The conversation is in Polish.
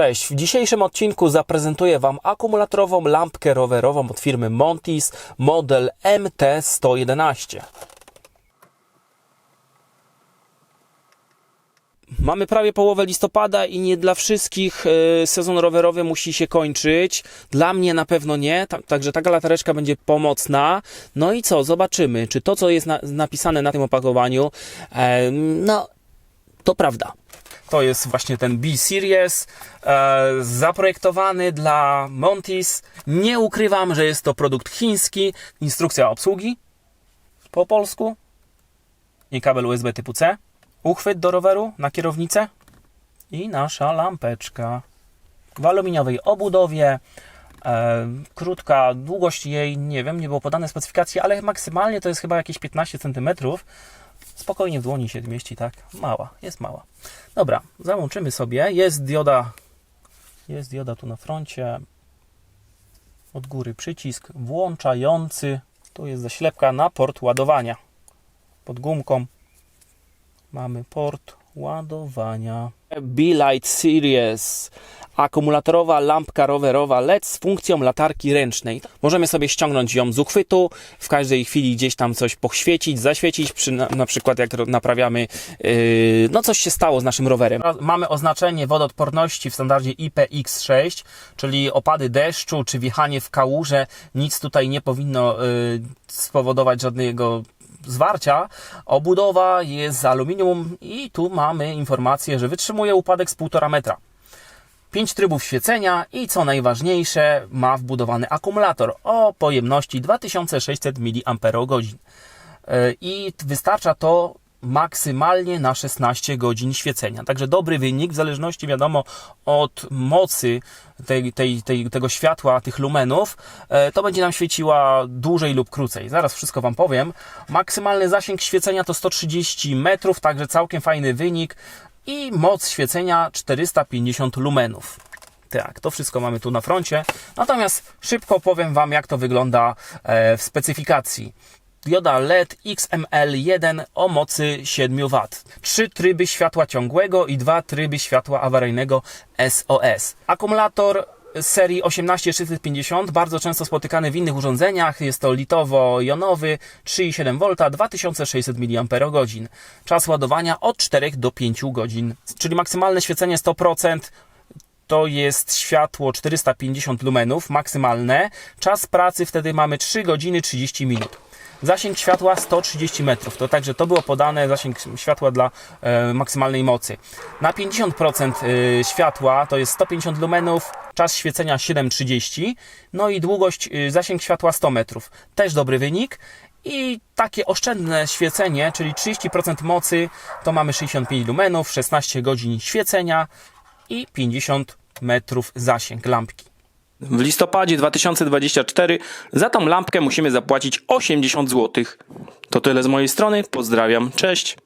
Cześć, w dzisiejszym odcinku zaprezentuję Wam akumulatorową lampkę rowerową od firmy Montis, model MT111. Mamy prawie połowę listopada i nie dla wszystkich e, sezon rowerowy musi się kończyć. Dla mnie na pewno nie, ta, także taka latareczka będzie pomocna. No i co, zobaczymy, czy to, co jest na, napisane na tym opakowaniu, e, no, to prawda. To jest właśnie ten B-Series, e, zaprojektowany dla Montis. Nie ukrywam, że jest to produkt chiński. Instrukcja obsługi po polsku i kabel USB typu C. Uchwyt do roweru na kierownicę i nasza lampeczka w aluminiowej obudowie. E, krótka długość jej, nie wiem, nie było podane specyfikacji, ale maksymalnie to jest chyba jakieś 15 cm. Spokojnie w dłoni się mieści, tak? Mała, jest mała. Dobra, załączymy sobie. Jest dioda, jest dioda tu na froncie. Od góry przycisk włączający. Tu jest zaślepka na port ładowania. Pod gumką mamy port ładowania. Be-Light Series. Akumulatorowa lampka rowerowa LED z funkcją latarki ręcznej. Możemy sobie ściągnąć ją z uchwytu, w każdej chwili gdzieś tam coś poświecić, zaświecić, przy, na, na przykład jak naprawiamy, yy, no coś się stało z naszym rowerem. Mamy oznaczenie wodoodporności w standardzie IPX6, czyli opady deszczu czy wjechanie w kałuże, nic tutaj nie powinno yy, spowodować żadnego zwarcia. Obudowa jest z aluminium i tu mamy informację, że wytrzymuje upadek z 1,5 metra. 5 trybów świecenia i co najważniejsze, ma wbudowany akumulator o pojemności 2600 mAh. I wystarcza to maksymalnie na 16 godzin świecenia. Także dobry wynik, w zależności wiadomo od mocy tej, tej, tej, tego światła, tych lumenów, e, to będzie nam świeciła dłużej lub krócej. Zaraz wszystko Wam powiem. Maksymalny zasięg świecenia to 130 metrów, także całkiem fajny wynik i moc świecenia 450 lumenów. Tak, to wszystko mamy tu na froncie. Natomiast szybko powiem Wam, jak to wygląda e, w specyfikacji. Dioda LED XML1 o mocy 7 W. Trzy tryby światła ciągłego i dwa tryby światła awaryjnego SOS. Akumulator serii 18650, bardzo często spotykany w innych urządzeniach. Jest to litowo-jonowy, 3,7 V, 2600 mAh. Czas ładowania od 4 do 5 godzin, czyli maksymalne świecenie 100%, to jest światło 450 lumenów maksymalne. Czas pracy wtedy mamy 3 godziny 30 minut. Zasięg światła 130 metrów. To także to było podane zasięg światła dla e, maksymalnej mocy. Na 50% e, światła to jest 150 lumenów, czas świecenia 7,30. No i długość, e, zasięg światła 100 metrów. Też dobry wynik. I takie oszczędne świecenie, czyli 30% mocy, to mamy 65 lumenów, 16 godzin świecenia i 50 metrów zasięg lampki. W listopadzie 2024 za tą lampkę musimy zapłacić 80 zł. To tyle z mojej strony. Pozdrawiam. Cześć.